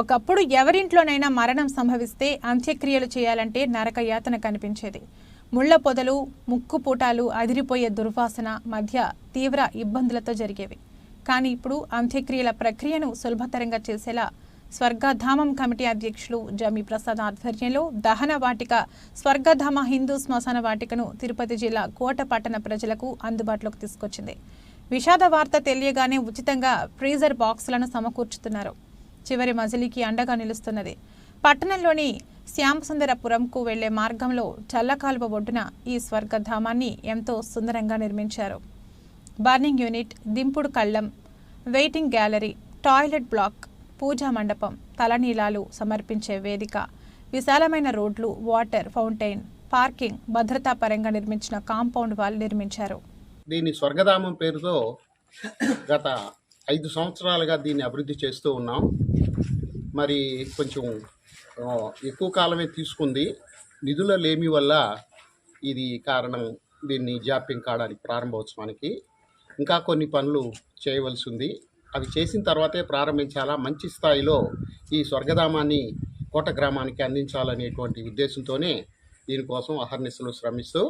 ఒకప్పుడు ఎవరింట్లోనైనా మరణం సంభవిస్తే అంత్యక్రియలు చేయాలంటే నరక యాతన కనిపించేది. ముళ్ళ పొదలు ముక్కు పూటాలు అదిరిపోయే దుర్వాసన మధ్య తీవ్ర ఇబ్బందులతో జరిగేవి. కానీ ఇప్పుడు అంత్యక్రియల ప్రక్రియను సులభతరంగా చేసేలా స్వర్గధామం కమిటీ అధ్యక్షులు జమి ప్రసాద్ ఆధ్వర్యంలో దహన వాటిక స్వర్గధామ హిందూ శ్మశాన వాటికను తిరుపతి జిల్లా కోట పట్టణ ప్రజలకు అందుబాటులోకి తీసుకొచ్చింది. విషాద వార్త తెలియగానే ఉచితంగా ఫ్రీజర్ బాక్సులను సమకూర్చుతున్నారు. చివరి మజిలీకి అండగా నిలుస్తున్నది. పట్టణంలోని శ్యామసుందరపురంకు వెళ్ళే మార్గంలో చల్లకాలువ ఒడ్డున ఈ స్వర్గధామాన్ని ఎంతో సుందరంగా నిర్మించారు. బర్నింగ్ యూనిట్ దింపుడు కళ్ళం వెయిటింగ్ గ్యాలరీ టాయిలెట్ బ్లాక్ పూజా మండపం తలనీలాలు సమర్పించే వేదిక విశాలమైన రోడ్లు వాటర్ ఫౌంటైన్ పార్కింగ్ భద్రతా పరంగా నిర్మించిన కాంపౌండ్ వాల్ నిర్మించారు. దీని స్వర్గధామం పేరుతో గత ఐదు సంవత్సరాలుగా దీన్ని అభివృద్ధి చేస్తూ ఉన్నాం. మరి కొంచెం ఎక్కువ కాలమే తీసుకుంది. నిధుల లేమి వల్ల ఇది కారణం దీన్ని జాప్యం కావడానికి ప్రారంభోత్సవానికి. ఇంకా కొన్ని పనులు చేయవలసి ఉంది. అవి చేసిన తర్వాతే ప్రారంభించాలా మంచి స్థాయిలో ఈ స్వర్గధామాన్ని కోట గ్రామానికి అందించాలనేటువంటి ఉద్దేశంతోనే దీనికోసం అహర్నిశలు శ్రమిస్తూ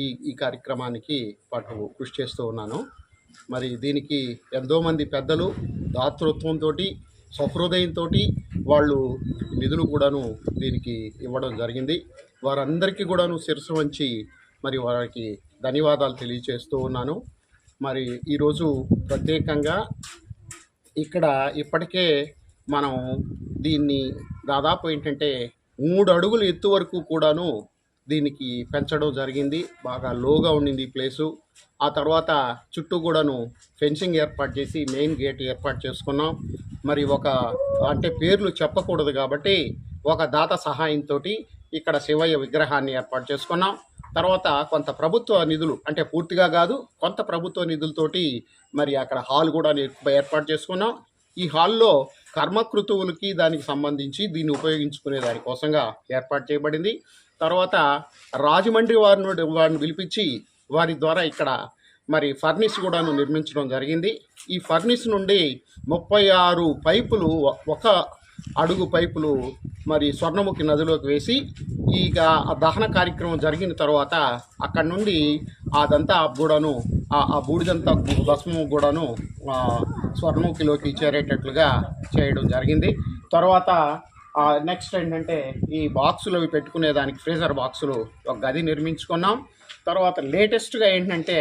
ఈ ఈ కార్యక్రమానికి పాటు కృషి చేస్తూ ఉన్నాను. మరి దీనికి ఎంతోమంది పెద్దలు దాతృత్వంతో సహృదయంతో వాళ్ళు నిధులు కూడాను దీనికి ఇవ్వడం జరిగింది. వారందరికీ కూడాను శిరస్సు వంచి మరి వారికి ధన్యవాదాలు తెలియజేస్తూ ఉన్నాను. మరి ఈరోజు ప్రత్యేకంగా ఇక్కడ ఇప్పటికే మనం దీన్ని దాదాపు ఏంటంటే మూడు అడుగులు ఎత్తు వరకు కూడాను దీనికి పెంచడం జరిగింది. బాగా లోగా ఉండింది ఈ ప్లేసు. ఆ తర్వాత చుట్టూ కూడాను ఫెన్సింగ్ ఏర్పాటు చేసి మెయిన్ గేట్ ఏర్పాటు చేసుకున్నాం. మరి ఒక అంటే పేర్లు చెప్పకూడదు కాబట్టి ఒక దాత సహాయంతో ఇక్కడ శివయ్య విగ్రహాన్ని ఏర్పాటు చేసుకున్నాం. తర్వాత కొంత ప్రభుత్వ నిధులు అంటే పూర్తిగా కాదు కొంత ప్రభుత్వ నిధులతోటి మరి అక్కడ హాల్ కూడా ఏర్పాటు చేసుకున్నాం. ఈ హాల్లో కర్మకృతువులకి దానికి సంబంధించి దీన్ని ఉపయోగించుకునే దానికోసంగా ఏర్పాటు చేయబడింది. తర్వాత రాజమండ్రి వారిని వారిని పిలిపించి వారి ద్వారా ఇక్కడ మరి ఫర్నిస్ కూడాను నిర్మించడం జరిగింది. ఈ ఫర్నిస్ నుండి ముప్పై ఆరు పైపులు ఒక అడుగు పైపులు మరి స్వర్ణముఖి నదిలోకి వేసి ఇక ఆ దహన కార్యక్రమం జరిగిన తర్వాత అక్కడ నుండి అదంతా కూడాను ఆ- ఆ బూడిదంతా భస్మం కూడాను స్వర్ణముఖిలోకి చేరేటట్లుగా చేయడం జరిగింది. తర్వాత నెక్స్ట్ ఏంటంటే ఈ బాక్సులు అవి పెట్టుకునే దానికి ఫ్రీజర్ బాక్సులు ఒక గది నిర్మించుకున్నాం. తర్వాత లేటెస్ట్గా ఏంటంటే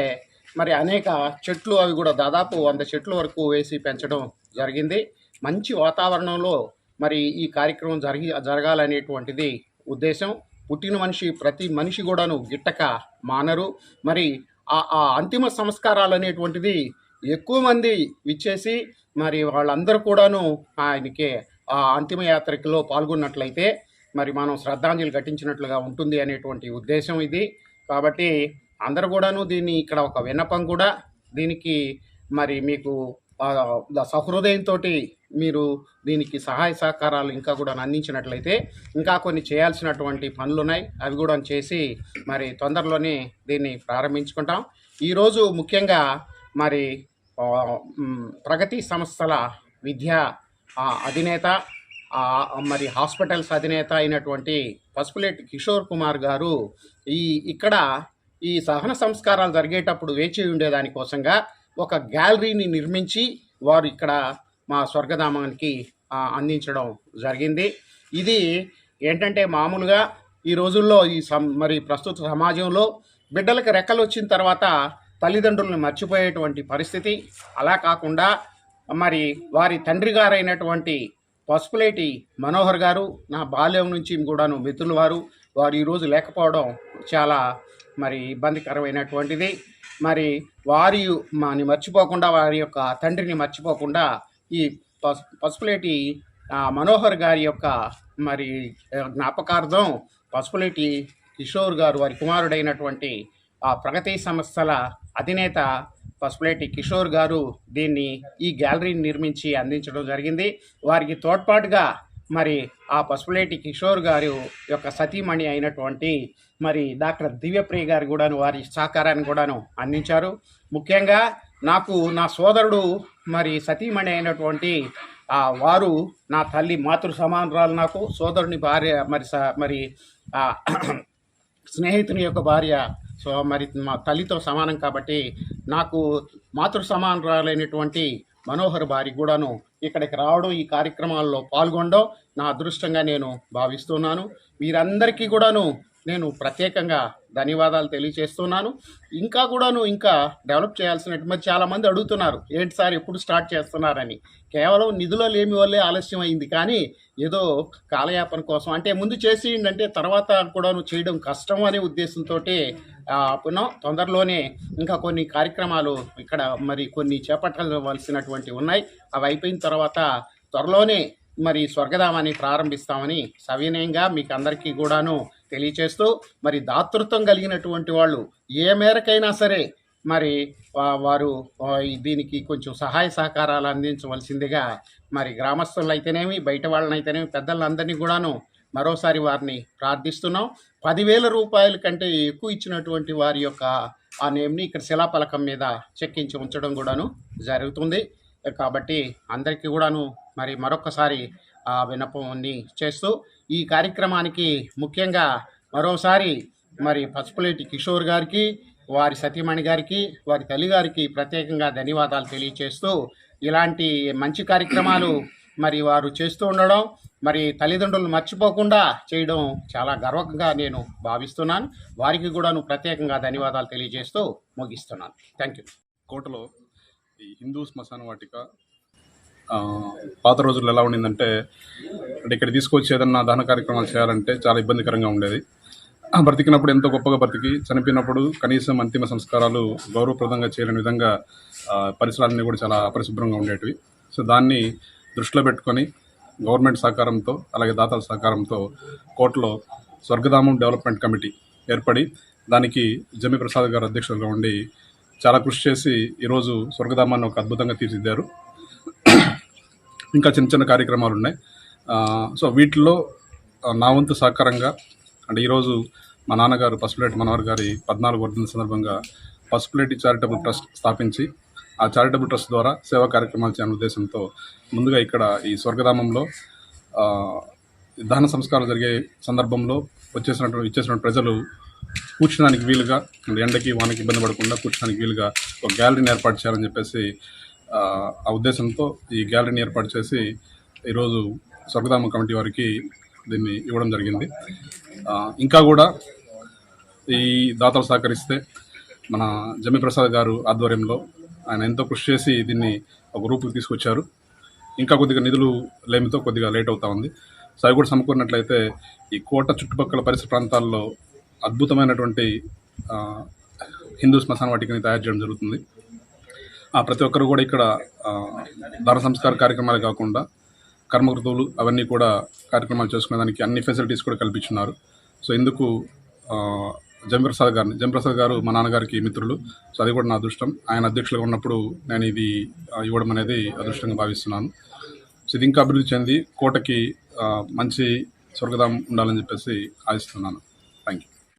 మరి అనేక చెట్లు అవి కూడా దాదాపు వంద చెట్ల వరకు వేసి పెంచడం జరిగింది. మంచి వాతావరణంలో మరి ఈ కార్యక్రమం జరిగి జరగాలనేటువంటిది ఉద్దేశం. పుట్టిన మనిషి ప్రతి మనిషి కూడాను గిట్టక మానరు. మరి ఆ ఆ అంతిమ సంస్కారాలు అనేటువంటిది ఎక్కువ మంది ఇచ్చేసి మరి వాళ్ళందరూ కూడాను ఆయనకి ఆ అంతిమయాత్రలో పాల్గొన్నట్లయితే మరి మనం శ్రద్ధాంజలి ఘటించినట్లుగా ఉంటుంది అనేటువంటి ఉద్దేశం ఇది. కాబట్టి అందరూ కూడాను దీన్ని ఇక్కడ ఒక విన్నపం కూడా దీనికి మరి మీకు సహృదయంతో మీరు దీనికి సహాయ సహకారాలు ఇంకా కూడా అందించినట్లయితే ఇంకా కొన్ని చేయాల్సినటువంటి పనులు ఉన్నాయి అవి కూడా చేసి మరి తొందరలోనే దీన్ని ప్రారంభించుకుంటాం. ఈరోజు ముఖ్యంగా మరి ప్రగతి సంస్థల విద్యా అధినేత మరి హాస్పిటల్స్ అధినేత అయినటువంటి పసుపులేటి కిషోర్ కుమార్ గారు ఈ ఇక్కడ ఈ సహన సంస్కారాలు జరిగేటప్పుడు వేచి ఉండేదానికోసంగా ఒక గ్యాలరీని నిర్మించి వారు ఇక్కడ మా స్వర్గధామానికి అందించడం జరిగింది. ఇది ఏంటంటే మామూలుగా ఈ రోజుల్లో ఈ సం మరి ప్రస్తుత సమాజంలో బిడ్డలకు రెక్కలు వచ్చిన తర్వాత తల్లిదండ్రులను మర్చిపోయేటువంటి పరిస్థితి. అలా కాకుండా మరి వారి తండ్రి గారైనటువంటి పసుపులేటి మనోహర్ గారు నా బాల్యం నుంచి కూడాను మిత్రులు వారు వారు ఈరోజు లేకపోవడం చాలా మరి ఇబ్బందికరమైనటువంటిది. మరి వారి మాని మర్చిపోకుండా వారి యొక్క తండ్రిని మర్చిపోకుండా ఈ పసు పసుపులేటి మనోహర్ గారి యొక్క మరి జ్ఞాపకార్థం పసుపులేటి కిషోర్ గారు వారి కుమారుడైనటువంటి ఆ ప్రగతి సంస్థల అధినేత పసుపులేటి కిషోర్ గారు దీన్ని ఈ గ్యాలరీని నిర్మించి అందించడం జరిగింది. వారికి తోడ్పాటుగా మరి ఆ పసుపులేటి కిషోర్ గారు యొక్క సతీమణి అయినటువంటి మరి డాక్టర్ దివ్యప్రియ గారు కూడాను వారి సహకారాన్ని కూడాను అందించారు. ముఖ్యంగా నాకు నా సోదరుడు మరి సతీమణి అయినటువంటి ఆ, వారు నా తల్లి మాతృ సమానురాలు నాకు. సోదరుని భార్య మరి స- మరి స్నేహితుని యొక్క భార్య సో మరి మా తల్లితో సమానం కాబట్టి నాకు మాతృ సమానరాలైనటువంటి మనోహర్ భార్య కూడాను ఇక్కడికి రావడం ఈ కార్యక్రమాల్లో పాల్గొనడం నా అదృష్టంగా నేను భావిస్తున్నాను. వీరందరికీ కూడాను నేను ప్రత్యేకంగా ధన్యవాదాలు తెలియజేస్తున్నాను. ఇంకా కూడాను ఇంకా డెవలప్ చేయాల్సినట్టు మరి చాలామంది అడుగుతున్నారు. ఏంటి సార్ ఎప్పుడు స్టార్ట్ చేస్తున్నారని. కేవలం నిధుల లేమి వల్లే ఆలస్యం అయింది. కానీ ఏదో కాలయాపన కోసం అంటే ముందు చేసి అంటే తర్వాత కూడాను చేయడం కష్టం అనే ఉద్దేశంతో పునః తొందరలోనే ఇంకా కొన్ని కార్యక్రమాలు ఇక్కడ మరి కొన్ని చేపట్టవలసినటువంటి ఉన్నాయి. అవి అయిపోయిన తర్వాత త్వరలోనే మరి స్వర్గధామాన్ని ప్రారంభిస్తామని సవినయంగా మీకు అందరికీ కూడాను తెలియచేస్తూ మరి దాతృత్వం కలిగినటువంటి వాళ్ళు ఏ మేరకైనా సరే మరి వారు దీనికి కొంచెం సహాయ సహకారాలు అందించవలసిందిగా మరి గ్రామస్తులు అయితేనేమి బయట వాళ్ళనైతేనేమి పెద్దలందరినీ కూడాను మరోసారి వారిని ప్రార్థిస్తున్నాం. పదివేల రూపాయల కంటే ఎక్కువ ఇచ్చినటువంటి వారి యొక్క ఆ నేమ్ని ఇక్కడ శిలాపలకం మీద చెక్కించి ఉంచడం కూడాను జరుగుతుంది. కాబట్టి అందరికీ కూడాను మరి మరొకసారి ఆ చేస్తూ ఈ కార్యక్రమానికి ముఖ్యంగా మరోసారి మరి పసుపులేటి కిషోర్ గారికి వారి సతీమణి గారికి వారి తల్లి గారికి ప్రత్యేకంగా ధన్యవాదాలు తెలియచేస్తూ ఇలాంటి మంచి కార్యక్రమాలు మరి వారు చేస్తూ ఉండడం మరి తల్లిదండ్రులు మర్చిపోకుండా చేయడం చాలా గర్వంగా నేను భావిస్తున్నాను. వారికి కూడాను ప్రత్యేకంగా ధన్యవాదాలు తెలియజేస్తూ ముగిస్తున్నాను. థ్యాంక్ యూ కోటలో ఈ హిందూ శ్మశాన వాటిక పాత రోజుల్లో ఎలా ఉండిందంటే అంటే ఇక్కడ తీసుకొచ్చి ఏదన్నా దహన కార్యక్రమాలు చేయాలంటే చాలా ఇబ్బందికరంగా ఉండేది. బ్రతికినప్పుడు ఎంతో గొప్పగా బ్రతికి చనిపోయినప్పుడు కనీసం అంతిమ సంస్కారాలు గౌరవప్రదంగా చేయలేని విధంగా పరిసరాలన్నీ కూడా చాలా అపరిశుభ్రంగా ఉండేటివి. సో దాన్ని దృష్టిలో పెట్టుకొని గవర్నమెంట్ సహకారంతో అలాగే దాతల సహకారంతో కోర్టులో స్వర్గధామం డెవలప్మెంట్ కమిటీ ఏర్పడి దానికి జమి ప్రసాద్ గారు అధ్యక్షులుగా ఉండి చాలా కృషి చేసి ఈరోజు స్వర్గధామాన్ని ఒక అద్భుతంగా తీర్చిదిద్దారు. ఇంకా చిన్న చిన్న కార్యక్రమాలు ఉన్నాయి. సో వీటిలో నా వంతు సహకారంగా అంటే ఈరోజు మా నాన్నగారు పసుపులేటి మనోహర్ గారి పద్నాలుగు వర్ధన సందర్భంగా పసుపులేటి చారిటబుల్ ట్రస్ట్ స్థాపించి ఆ చారిటబుల్ ట్రస్ట్ ద్వారా సేవా కార్యక్రమాలు చేయాలనే ఉద్దేశంతో ముందుగా ఇక్కడ ఈ స్వర్గధామంలో ఆ, దహన సంస్కారం జరిగే సందర్భంలో వచ్చేసినటువంటి ఇచ్చేసినటువంటి ప్రజలు కూర్చోడానికి వీలుగా అంటే ఎండకి వానకి ఇబ్బంది పడకుండా కూర్చోడానికి వీలుగా ఒక గ్యాలరీని ఏర్పాటు చేయాలని చెప్పేసి ఆ, ఉద్దేశంతో ఈ గ్యాలరీని ఏర్పాటు చేసి ఈరోజు స్వర్గధామ కమిటీ వారికి దీన్ని ఇవ్వడం జరిగింది. ఇంకా కూడా ఈ దాతలు సహకరిస్తే మన జమి ప్రసాద్ గారు ఆధ్వర్యంలో ఆయన ఎంతో కృషి చేసి దీన్ని ఒక రూపుకి తీసుకొచ్చారు. ఇంకా కొద్దిగా నిధులు లేమితో కొద్దిగా లేట్ అవుతా ఉంది. సో అవి కూడా సమకూరినట్లయితే ఈ కోట చుట్టుపక్కల పరిసర ప్రాంతాల్లో అద్భుతమైనటువంటి హిందూ శ్మశాన వాటికని తయారు చేయడం జరుగుతుంది. ప్రతి ఒక్కరు కూడా ఇక్కడ ఆ, దాన సంస్కార కార్యక్రమాలు కాకుండా కర్మకృతువులు అవన్నీ కూడా కార్యక్రమాలు చేసుకునేదానికి అన్ని ఫెసిలిటీస్ కూడా కల్పించున్నారు. సో ఇందుకు జంప్రసాద్ గారిని జంప్రసాద్ గారు మా నాన్నగారికి మిత్రులు. సో అది కూడా నా అదృష్టం. ఆయన అధ్యక్షులుగా ఉన్నప్పుడు నేను ఇది ఇవ్వడం అనేది అదృష్టంగా భావిస్తున్నాను. సో ఇది ఇంకా అభివృద్ధి చెంది కోటకి మంచి స్వర్గధాం ఉండాలని చెప్పేసి ఆశిస్తున్నాను.